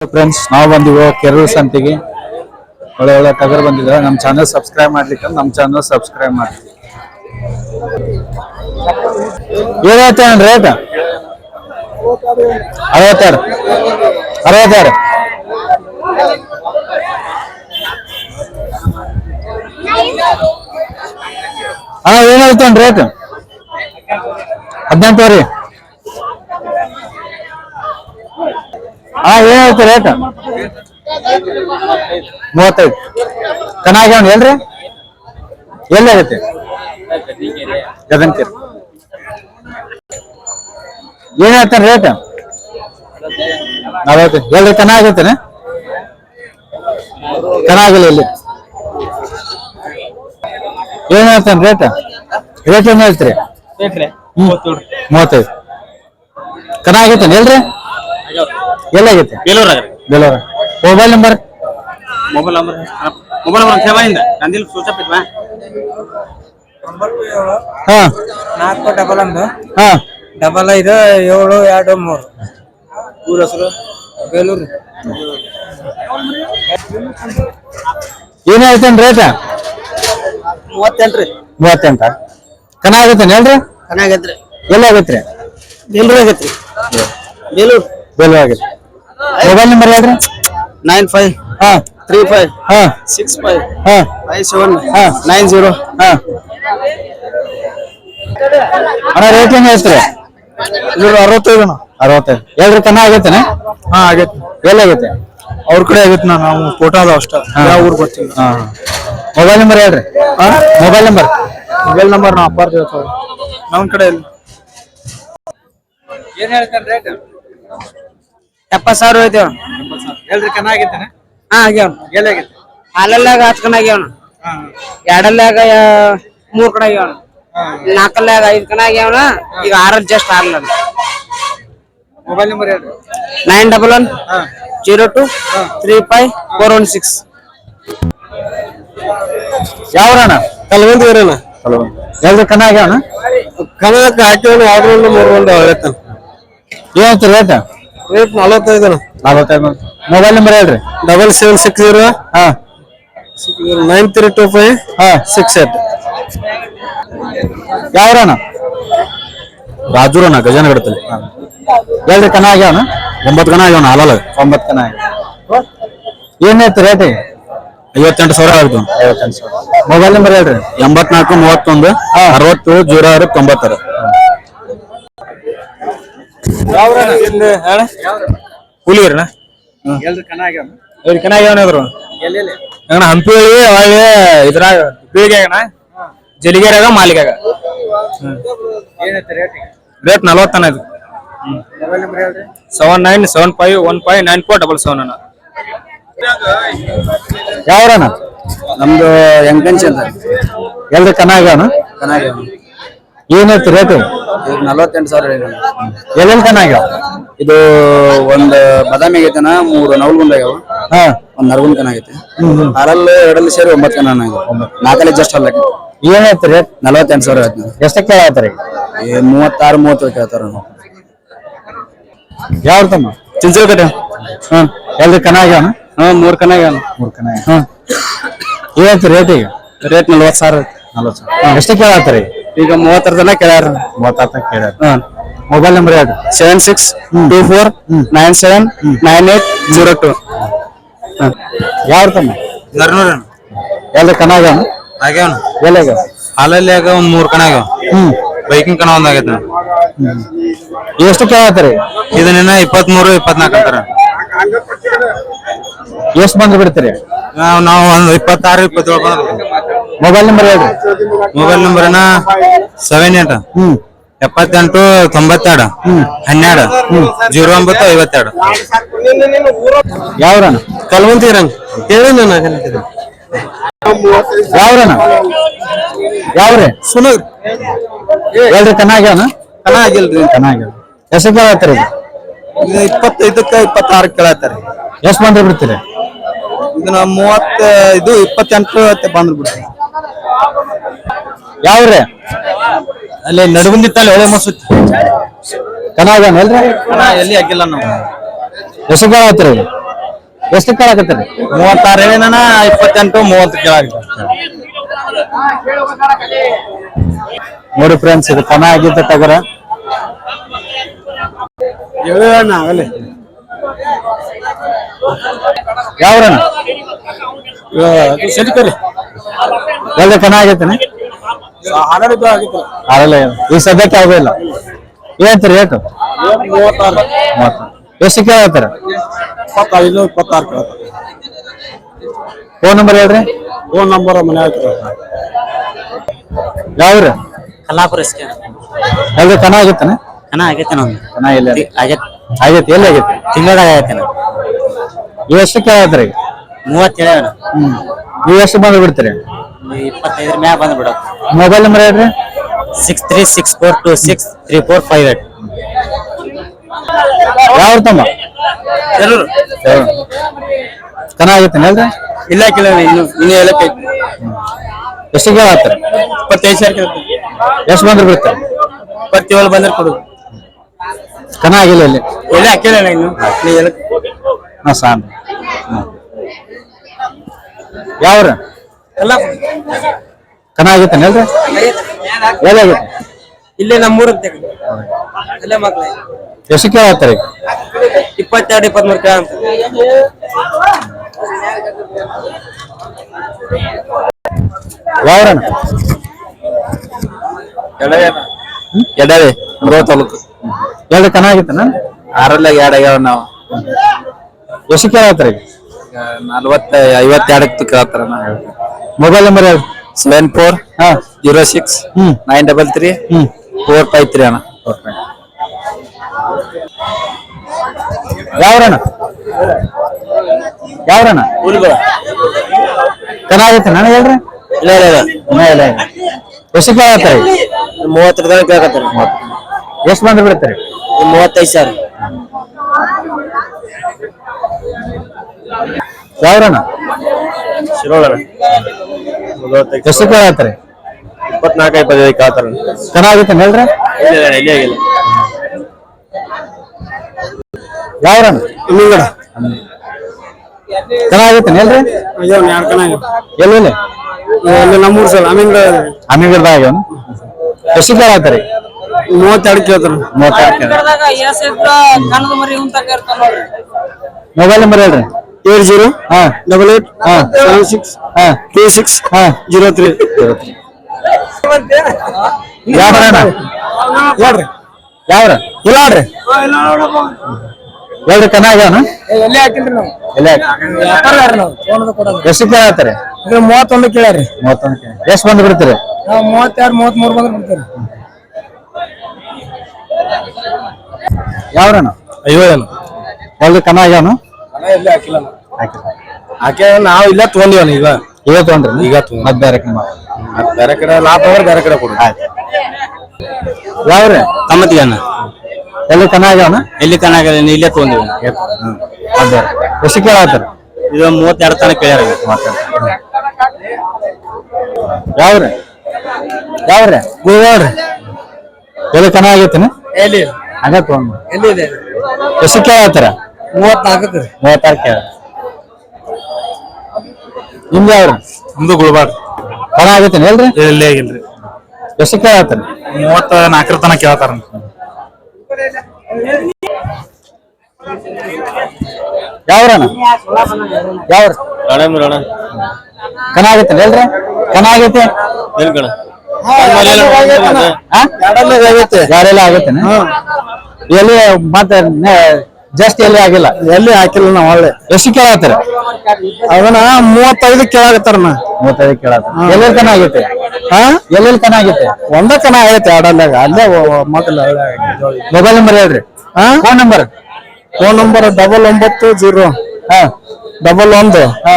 Friends ನಾವು ಬಂದಿವ ಕೆರಳು ಸಂತಿಗೆ. ಒಳ್ಳೆ ಒಳ್ಳೆ ಟಗರ್ ಬಂದಿದೆ ನಮ್ಮ ಚಾನಲ್ ಸಬ್ಸ್ಕ್ರೈಬ್ ಮಾಡ್ಲಿಕ್ಕೆ ನಮ್ಮ ಚಾನಲ್ ಸಬ್ಸ್ಕ್ರೈಬ್ ಮಾಡಿ ಏನಾಯ್ತು ರೇಟ್ ಅರವತ್ತಾರು ಅರವತ್ತಾರು ಹಾ ಏನಾಯ್ತು ರೇಟ್ ಹದಿನೆಂಟುವರೆ ಹಾ ಹೇಳ್ತಿ ರೇಟ್ ಮೂವತ್ತೈದು. ಚೆನ್ನಾಗ್ಯಾವ ಹೇಳ್ರಿ. ಎಲ್ಲಿ ಆಗತ್ತೆ? ಗಗನ್ಕೇರಿ. ಏನ್ ಹೇಳ್ತಾನೆ ರೇಟ್ ನಲವತ್ತು. ಹೇಳ್ರಿ ಚೆನ್ನಾಗಿರ್ತೇನೆ ಚೆನ್ನಾಗಿಲ್ಲ ಇಲ್ಲಿ. ಏನ್ ಹೇಳ್ತಾನೆ ರೇಟ್ ರೇಟ್ ಏನ್ ಹೇಳ್ತೀರಿ? ಮೂವತ್ತೈದು. ಚೆನ್ನಾಗೈತೇನೆ ಹೇಳ್ರಿ. ಎಲ್ಲಾಗೈತೆ? ಬೇಲೂರಾಗ Belur. Mobile number mobile number mobile number ಸೇವಾಯಿಂದ ನಂದಿಲ್ ಸೂಚಪ್ ಇದ್ವಾ ಹಾ. ನಾಲ್ಕು ಡಬಲ್ ಒಂದು. ಹಾ. ಡಬಲ್ ಐದು ಏಳು ಎರಡು ಮೂರು. ಊರ ಹೆಸರು? ಬೇಲೂರು. ಏನ್ ರೇಟ ರೇಟ್ ಮೂವತ್ತೆಂಟು ಚೆನ್ನಾಗೈತೇನೆ ಹೇಳ್ರಿ? ಚೆನ್ನಾಗೈತ್ರಿ ಎಲ್ಲಾಗೈತ್ರಿ? ಬೇಲೂರು ಆಗೈತ್ರಿ ಬೇಲೂರು ಬೇಲೂರು. ಆಗೈತೆ ಮೊಬೈಲ್ ನಂಬರ್ ಹೇಳ್ರಿ ನೈನ್ ಫೈವ್ ಹಾ. ತ್ರೀ ಫೈವ್ ಹಾ. ಸಿಕ್ಸ್ ಫೈವ್ ಹಾ. ಫೈವ್ ಸೆವೆನ್ ಹಾ. ನೈನ್ ಜೀರೋ ಹಾ. ಅಣ್ಣ ರೇಟ್ ಏನು ಹೇಳ್ತೀರಿ? ಇನ್ನೂರ ಅರವತ್ತೈದು ಅರವತ್ತೈದು. ಹೇಳ್ರಿ ಕನ್ನ ಆಗೈತೇನೆ? ಹಾ ಆಗೈತಿ. ಎಲ್ಲಾಗೈತೆ ಅವ್ರ ಕಡೆ ಆಗೈತೆ ನಾ ನಾವು ಫೋಟೋ ಅದಾವ ಅಷ್ಟ. ಯಾವ ಊರ್ ಬರ್ತೀವಿ? ಹಾ. ಮೊಬೈಲ್ ನಂಬರ್ ಹೇಳ್ರಿ. ಹಾ? ಮೊಬೈಲ್ ನಂಬರ್ ಮೊಬೈಲ್ ನಂಬರ್ ನಾ ಅಪ್ಪಾರ್ ಹೇಳ್ತಾವ್ರಿ. ನಮ್ಮ ಕಡೆ ಇಲ್ಲ ಏನ್ ಹೇಳ್ತಾನೆ ರೇಟ್ ಎಪ್ಪತ್ತು ಸಾವಿರ ಐತಿ ಹೇಳ್ರಿ ಕನ ಆಗೈತೇನೆ ಹಾ ಆಗ್ಯಾವ. ಎಲ್ಲಾಗೈತೆ ಹಾಲಲ್ಲಾಗ ಹತ್ತು ಕಣ ಆಗ್ಯಾವಣ ಎರಡಲ್ಲಾಗ ಮೂರ್ ಕಣ ಆಗ್ಯಾವಣ ನಾಲ್ಕಲ್ಲಾಗ ಐದ್ ಕಣ ಆಗ್ಯಾವಣ ಈಗ ಆರಲ್ಲಿ ಜಸ್ಟ್ ಆರ್ಲ ಮೊಬೈಲ್ ನಂಬರ್ ಹೇಳ್ರಿ. Nine double one zero two three five four one six. ಯಾವ್ರಣ್ಣ? ಕಲ್ವಂತ ಇರೋಣ ಹೇಳ್ರಿ ಕಣ ಆಗ್ಯಾವಣ ಕನಕ ಹಾಕಿವಣ ಆರ್ಡರ್ ಒಂದು ಮೂರು ಒಂದು ಹೇಳ್ತಾನೆ ಏನಾಯ್ತು ರೇಟ್ ರೇಟ್ ನಲವತ್ತೈದು ನಲವತ್ತೈದು ಮೊಬೈಲ್ ನಂಬರ್ ಹೇಳ್ರಿ. ಡಬಲ್ ಸೆವೆನ್ ಸಿಕ್ಸ್ ಜೀರೋ ಹಾ. ನೈನ್ ತ್ರೀ ಟು ಫೈವ್ ಹಾ. ಸಿಕ್ಸ್ ಏಟ್ ಯಾವ್ರಣ ರಾಜೂರಣ ಗಜನಗಡದಲ್ಲಿ. ಹೇಳ್ರಿ ಕಣ ಆಗ್ಯಾವನ ಒಂಬತ್ತು ಕಣ ಆಗ್ಯಾವಣ ಹಾಲಲ್ಲ. ಒಂಬತ್ತು ಕಣ ಆಗ್ಯಾವ. ಏನಾಯ್ತು ರೇಟ್ ಐವತ್ತೆಂಟು ಸಾವಿರ ಆಗುತ್ತೆ ಐವತ್ತೆಂಟು ಸಾವಿರ. ಮೊಬೈಲ್ ನಂಬರ್ ಹೇಳ್ರಿ. ಎಂಬತ್ನಾಲ್ಕು ಮೂವತ್ತೊಂದು ಅರವತ್ತು ಜೀರೋ ಆರು ತೊಂಬತ್ತಾರು. ಹುಲಿಯರ್ನ ಹೇಳ್ರಿ ಕನ್ನ ಆಗ್ಯಾವಣ ಇವ್ರ ಕನ ಆಗ್ಯಾವನ ಎಲ್ಲೆಲ್ಲಿ ಅಣ್ಣ ಹಂಪಿ ಒಳ್ಳೆ ಇದ್ರಾಗ ಬೀಳಿಗೆಗಣ ಜಲಿಗೆರಾಗ ಮಾಲಿಗಾಗ. ರೇಟ್ ನಲವತ್ತನ ಇದು. Seven nine seven five one five nine four double seven ಅಣ್ಣ. ಯಾವ್ರಣ್ಣ? ನಮ್ದು ಎಂಕಂಚ್ ಅಂತ. ಎಲ್ರು ಕನ್ನ ಆಗ್ಯಾವಣ ಏನಾಯ್ತು ರೇಟ್? ಈಗ ನಲವತ್ತೆಂಟು ಸಾವಿರ ಇದೆ ಎಲ್ಲೆಲ್ಲಿ ಆಗ್ಯಾವ? ಇದು ಒಂದು ಬಾದಾಮಿ ಆಗೈತೆನ ಮೂರು ನವಲ್ಗುಂದ ಆಗ್ಯಾವ. ಹಾ. ಒಂದ್ ನರಗುಂದ ಕನ ಆಗೈತೆ. ಅರಲ್ಲಿ ಎರಡಲ್ಲಿ ಸೇರಿ ಒಂಬತ್ತು ಕನ ನಾಲ್ಕಲ್ಲಿ ಜಸ್ಟ್ ಅಲ್ಲ. ಏನಾಯ್ತು ರೇಟ್? ನಲವತ್ತೆಂಟು ಸಾವಿರ ಆಯ್ತು ಎಷ್ಟಕ್ಕೆ ಕೇಳತ್ತಾರೆ? ಮೂವತ್ತಾರು ಮೂವತ್ತು ಕೇಳ್ತಾರ ಯಾವ ತಮ್ಮ? ಚಿಂಚಲಕಟ್ಟೆ ಹಾ ಎಲ್ರಿ ಕನ ಆಗ್ಯಾವ ಹಾ ಮೂರ್ ಕನ ಆಗ್ಯಾವ ಮೂರ್ ಕನ ಹಾ ಏನಾಯ್ತು ರೇಟ್ ಈಗ? ರೇಟ್ ನಲ್ವತ್ತು ಸಾವಿರ. ನಲ್ವತ್ತು ಎಷ್ಟಕ್ಕೆ ಕೇಳತ್ತಾರೆ? ಈಗ ಮೂವತ್ತರ ಜನ ಕೇಳ್ಯಾರ. ಮೂವತ್ತಾರು ಕೇಳ್ಯಾರ. ಹಾ. ಮೊಬೈಲ್ ನಂಬರ್ ಯಾವ್ದು? Seven six two four nine seven nine eight zero two ಯಾರು ತಮ್ಮ? ನರ್ನೂರ ಎಲ್ಲ ಕನಾಗ ಆಗ್ಯಾವನ ಎಲ್ಲಾಗ್ಯಾವ ಹಾಲಲ್ಲಿ ಆಗ ಒಂದ್ ಮೂರ್ ಕಣ ಆಗ್ಯಾವ. ಹ್ಮ್. ಬೈಕಿಂಗ್ ಕಣ ಒಂದ್ ಆಗೈತೆ ಎಷ್ಟು ಕೇಳತ್ತಾರೆ ಇದನ್ನ ಇಪ್ಪತ್ಮೂರು ಇಪ್ಪತ್ನಾಲ್ಕು ಅಂತಾರ. ಎಷ್ಟು ಬಂದ್ರೆ ಬಿಡ್ತೀರಿ? ನಾವು ನಾವು ಒಂದ್ ಇಪ್ಪತ್ತಾರು ಇಪ್ಪತ್ತೇಳು ಬಂದ್ರೆ ಮೊಬೈಲ್ ನಂಬರ್ ಹೇಳ್ರಿ. ಮೊಬೈಲ್ ನಂಬರ್ ಸೆವೆನ್ ಏಟ್ ಹ್ಮ್. ಎಪ್ಪತ್ತೆಂಟು ತೊಂಬತ್ತೆರಡು. ಹನ್ನೆರಡು. ಜೀರೋ ಒಂಬತ್ತು ಐವತ್ತೆರಡು. ಯಾವ್ರಣ ಕಲ್ವಂತಿ ರಂಗ್ ಹೇಳಿ ನಾನು ಯಾವ್ರಣ್ಣ? ಯಾವ್ರಿ? ಸುನಗ್ ಹೇಳ್ರಿ ಆಗಿಲ್ರಿ ಕನ್ನ ಆಗ್ಯಾವ ಎಷ್ಟು ಕೇಳತ್ತಾರೆ ಇದು ಇಪ್ಪತ್ತೈದಕ್ಕ ಇಪ್ಪತ್ತಾರು ಕೇಳತ್ತಾರೆ. ಎಷ್ಟು ಬಂದ್ರೆ ಬಿಡ್ತೀರಿ? ಇದನ್ನ ಮೂವತ್ತ ಇದು ಇಪ್ಪತ್ತೆಂಟು ಬಂದ್ರೆ ಬಿಡ್ರಿ ಯಾವ್ರಿ? ಅಲ್ಲಿ ನಡುಗುಂದಿತ್ತಲ್ಲಿ ಒಳ್ಳೆ ಮಸು ಕನ್ನ ಹಾಕಿಲ್ಲ ಎಲ್ರಿ? ಎಲ್ಲಿ ಆಗಿಲ್ಲ ನಾವು. ಎಷ್ಟು ಕೇಳತ್ತೀರಿ ಎಷ್ಟು ಕೇಳಾಕತ್ತೀರಿ ಮೂವತ್ತಾರು ಏನನ ಇಪ್ಪತ್ತೆಂಟು ಮೂವತ್ತು ಕೆಳಗ ನೋಡಿ ಫ್ರೆಂಡ್ಸ್ ಇದು ಕನ ಆಗಿದ್ದ ಟಗರ. ಸರಿ ಸೆಟ್ಕರಿ. ಎಲ್ಲ ಕನ ಆಗೈತೇನೆ? ಆರಲ್ಲ ಈಗ ಸದ್ಯಕ್ಕೆ ಆಗೋ ಇಲ್ಲ. ಏನ್ ರೇಟ್ ಎಷ್ಟು ಕೇಳತ್ತಾರ ಇಪ್ಪತ್ತೈದು ಇಪ್ಪತ್ತಾರು ಕೇಳ್ತಾರೆ. ಫೋನ್ ನಂಬರ್ ಹೇಳ್ರಿ. ಫೋನ್ ನಂಬರ್ ಮನೆ ಹಾಕ್ತಾರೆ ಯಾವ್ರಿ ಕಲ್ಲಾಪುರ ಎಲ್ಲ ಕನ ಆಗೈತೇನೆ ಕನ ಆಗೈತೆ ನಮ್ದು ಕನ ಇಲ್ಲ ಆಗೈತೆ. ಆಗೈತಿ ಎಲ್ಲಿ ಆಗೈತಿ? ತಿಂಗಳದಾಗ ಆಗೈತೆ ಇವ್ ಎಷ್ಟು ಈಗ ಮೂವತ್ತೇಳು ಹ್ಮ್. ನೀವು ಎಷ್ಟು ಬಂದು ಬಿಡ್ತೀರಿ? ಇಪ್ಪತ್ತೈದರ ಮ್ಯಾಗ ಬಂದು ಬಿಡೋದು ಮೊಬೈಲ್ ನಂಬರ್ ಹೇಳ್ರಿ. Six three six four two six three four five eight ಯಾವ ತಮ್ಮ? ಕನ ಆಗೈತೇನೆ ಅಲ್ರಿ ಇಲ್ಲ ಕೇಳ ಇನ್ನು ಇನ್ನು ಹೇಳಕ್ಕೆ ಎಷ್ಟು ಕೇಳತ್ತಾರ ಇಪ್ಪತ್ತೈದು ಸಾವಿರ ಕೇಳ್ತಾರೆ ಎಷ್ಟು ಬಂದ್ರೆ ಬಿಡ್ತಾರೆ ಇಪ್ಪತ್ತೇಳು ಬಂದ್ರೆ ಕೊಡು. ಚೆನ್ನಾಗಿಲ್ಲ ಇಲ್ಲಿ. ಎಲ್ಲ ಹಾಕಿಲ್ಲ ಇನ್ನು. ನೀ ಹೇಳಕ್ಕೆ. ಹಾ ಸಾನ್ ಯಾವ್ರ? ಆಗೈತೇನೆ ಅಲ್ರಿ ಇಲ್ಲೇ ನಮ್ಮೂರ ಅಲ್ಲೇ ಮಕ್ಳು ಎಷ್ಟು ಕೇಳತ್ತಾರೆ? ಇಪ್ಪತ್ತೆರಡು ಇಪ್ಪತ್ಮೂರು ಕೇಳ ಯಾವ್ರಣ ಎಡವೆ. ಬರೋ ತಾಲೂಕು ಎರಡು ಕನ ಆಗೈತೇನ ಆರಲ್ಲ ಎರಡು ಆಗ್ಯಾವ ನಾವು. ಎಷ್ಟು ಕೇಳತ್ತಾರೆ? ನಲ್ವತ್ತ ಐವತ್ತೆರಡಕ್ಕೆ ಕೇಳ್ತಾರ ನಾವು ಮೊಬೈಲ್ ನಂಬರ್ ಹೇಳಿ. ಸೆವೆನ್ ಫೋರ್ ಹಾ. ಜೀರೋ ಸಿಕ್ಸ್ ಹ್ಮ್. ನೈನ್ ಡಬಲ್ ತ್ರೀ ಹ್ಮ್. ಫೋರ್ ಫೈವ್ ತ್ರೀ ಅಣ್ಣ. ಯಾವ್ರಣ ಯಾವ್ರಣ ಕನ ನಾನು ಹೇಳ್ರಿ. ಇಲ್ಲ ಇಲ್ಲ ಇಲ್ಲ. ಇಲ್ಲ ಇಲ್ಲ ಇಲ್ಲ. ಎಷ್ಟು ಕೇಳತ್ತಾರ ಈಗ ಮೂವತ್ತರ ತನಕ ಕೇಳಕತ್ತಾರ. ಎಷ್ಟು ಬಂದು ಬಿಡ್ತಾರೆ? ಮೂವತ್ತೈದು ಸಾವಿರ. ಯಾವ್ರಣ ಎಷ್ಟು ಕೇಳತ್ತಾರ ಇಪ್ಪತ್ನಾಲ್ಕು ಇಪ್ಪತ್ತೈದು ಕೇಳ್ತಾರ ಕನ ಆಗೈತೆ ಹೇಳ್ರಿ ಇಲ್ಲ ಇಲ್ಲ ಯಾವ್ರಣ ಹಿಂಗಡ ಕನ ಆಗೈತೆ ಹೇಳ್ರಿ ಎಲ್ಲಿ ಇಲ್ಲಿ ನಮ್ಮೂರು ಸಲ ಆಮೇಲೆ ಅಮ್ಮಿಗರ್ದಾಗ ಆಗ್ಯಾವನು ಎಷ್ಟು ಕೇಳತ್ತಾರ ಮೂವತ್ತೆರಡು ಕೇಳ್ತಾರ. ಮೂವತ್ತೆರಡು ಮೊಬೈಲ್ ನಂಬರ್ ಹೇಳ್ರಿ. Eight zero? ಹಾ. ಡಬಲ್ ಏಟ್ ಹಾ. ಸೆವೆನ್ ಸಿಕ್ಸ್ ಹಾ. ಟೂ ಸಿಕ್ಸ್ ಹಾ. ಜೀರೋ ತ್ರೀ ಹೇಳ್ರಿ. ಯಾವ್ರ? ಇಲ್ಲ ಹೇಳ್ರಿ. ಹೇಳ್ರಿ ಕನ ಆಗ್ಯಾವನ ಎಲ್ಲೇ ಹಾಕಿಲ್ರಿ ನಾವು? ಎಲ್ಲ ವ್ಯಾಪಾರ ನಾವು? ಫೋನದ ಕೊಡೋದು. ಎಷ್ಟು ಕೇಳತ್ತಾರ ಇದು ಮೂವತ್ತೊಂದು ಕೇಳ್ರಿ ಮೂವತ್ತೊಂದು ಎಷ್ಟು ಬಂದು ಬಿಡ್ತೀರಿ? ನಾವು ಮೂವತ್ತೆರಡು ಮೂವತ್ಮೂರು ಬಂದ್ರೆ ಬಿಡ್ತೀರಿ. ಯಾವ್ರಣ ಅಯ್ಯೋ ಏನು ಕನ ಆಗ್ಯಾವನು ಎಲ್ಲೇ ಹಾಕಿಲ್ಲ ಹಾಕಿ ನಾವು ಇಲ್ಲ ತಗೊಂಡಿವನ ಈಗ. ಈಗ ತಗೊಂಡ್ರಿ ಈಗ ಮತ್ತೆ ಮತ್ ಬೇರೆ ಕಡೆ ಮತ್ತೆ ಬೇರೆ ಕಡೆ ಲಾಭ ಅಂದ್ರೆ ಬೇರೆ ಕಡೆ ಕೊಡು. ಯಾವ್ರಿ? ತಮ್ಮತ್ತಿಗೆ ಅಣ್ಣ. ಎಲ್ಲಿ ಕನ ಆಗ್ಯಾವನ ಎಲ್ಲಿ ಕಣಾಗ ಇಲ್ಲೇ ತಗೊಂಡಿವಿ. ಬೇರೆ? ಎಷ್ಟು ಕೇಳತ್ತಾರ ಇದು ಮೂವತ್ತೆರಡು ತನಕ ಕೇಳ್ಯಾರ ಯಾವ್ರಿ? ಯಾವ್ರಿ? ಗೋವಾಡ್ರಿ ಎಲ್ಲಿ ಕನ ಆಗೈತೇನ ಎಲ್ಲಿ? ಹಂಗ ತೊಗೊಂಡ್. ಎಲ್ಲಿ ಇದೆ ಎಷ್ಟು ಕೇಳತ್ತಾರ ಮೂವತ್ನಾಲ್ಕು ರೀ. ಮೂವತ್ತಾರಕ್ಕೆ? ನಿಮ್ದು ಯಾವ್ರಿ ನಮ್ದು ಗುಲ್ಬಾರ್ಗ. ಕನ ಆಗತ್ತೇನೆ ಹೇಳ್ರಿ? ಇಲ್ಲೇ ಆಗಿಲ್ರಿ ಎಷ್ಟು ಕೇಳತ್ತಾರ? ಮೂವತ್ತ ನಾಲ್ಕರ ತನಕ ಕೇಳ್ತಾರ ಯಾವ್ರಣ ಯಾವ್ರ? ಕನ ಆಗೈತೇನ ಎಲ್ರಿ ಕನ ಆಗೈತೆ? ಎಲ್ಲಿ ಕಣ. ಹಾ? ಯಾರೆಲ್ಲ ಆಗೈತೇನ? ಎಲ್ಲಿ ಮತ್ತೆ ಜಾಸ್ತಿ ಎಲ್ಲಿ ಆಗಿಲ್ಲ. ಎಲ್ಲಿ ಹಾಕಿಲ್ಲ ನಾವು ಒಳ್ಳೆ. ಎಷ್ಟು ಕೇಳತ್ತಾರೆ ಅದನ್ನ ಮೂವತ್ತೈದು ಕೇಳಾಕತ್ತಾರ ಮೂವತ್ತೈದು ಕೇಳತ್ತ ಎಲ್ಲೆಲ್ಲಿ ಕನ ಆಗೈತೆ? ಹಾ? ಎಲ್ಲೆಲ್ಲಿ ಕನ ಆಗೈತೆ? ಒಂದ ಕಣ ಆಗೈತೆ ಎರಡಲ್ಲಾಗ ಅಲ್ಲೇ ಮೊದಲ ಮೊಬೈಲ್ ನಂಬರ್ ಹೇಳ್ರಿ. ಹಾ? Phone number phone number double ಒಂಬತ್ತು ಜೀರೋ. ಹಾ. ಡಬಲ್ ಒಂದು. ಹಾ.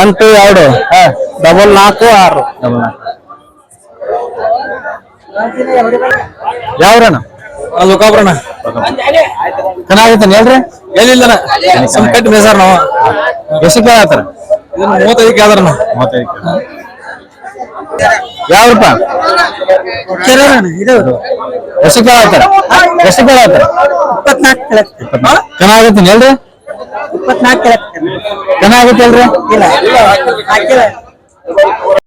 ಎಂಟು ಎರಡು. ಹಾ. ಡಬಲ್ ನಾಲ್ಕು ಆರು. ಡಬಲ್ ನಾಲ್ಕು. ಯಾವ್ರಣ ಲೋಕಾಪುರಣ ಕನ ಆಗೈತೆ ಹೇಳ್ರಿ. ಎಲ್ಲಿಲ್ಲ ಸಂಕಟ್ ಬೇಸಾರ ನಾವು. ಎಷ್ಟು ಕೇಳತ್ತಾರ ಇದನ್ನ ಮೂವತ್ತೈದಕ್ಕೆ ಆದ್ರ ನಾವು ಮೂವತ್ತೈದು ಯಾವ್ರಪ್ಪ? ಆತಾರ ಕನ ಆಗೈತೆ ಹೇಳ್ರಿ.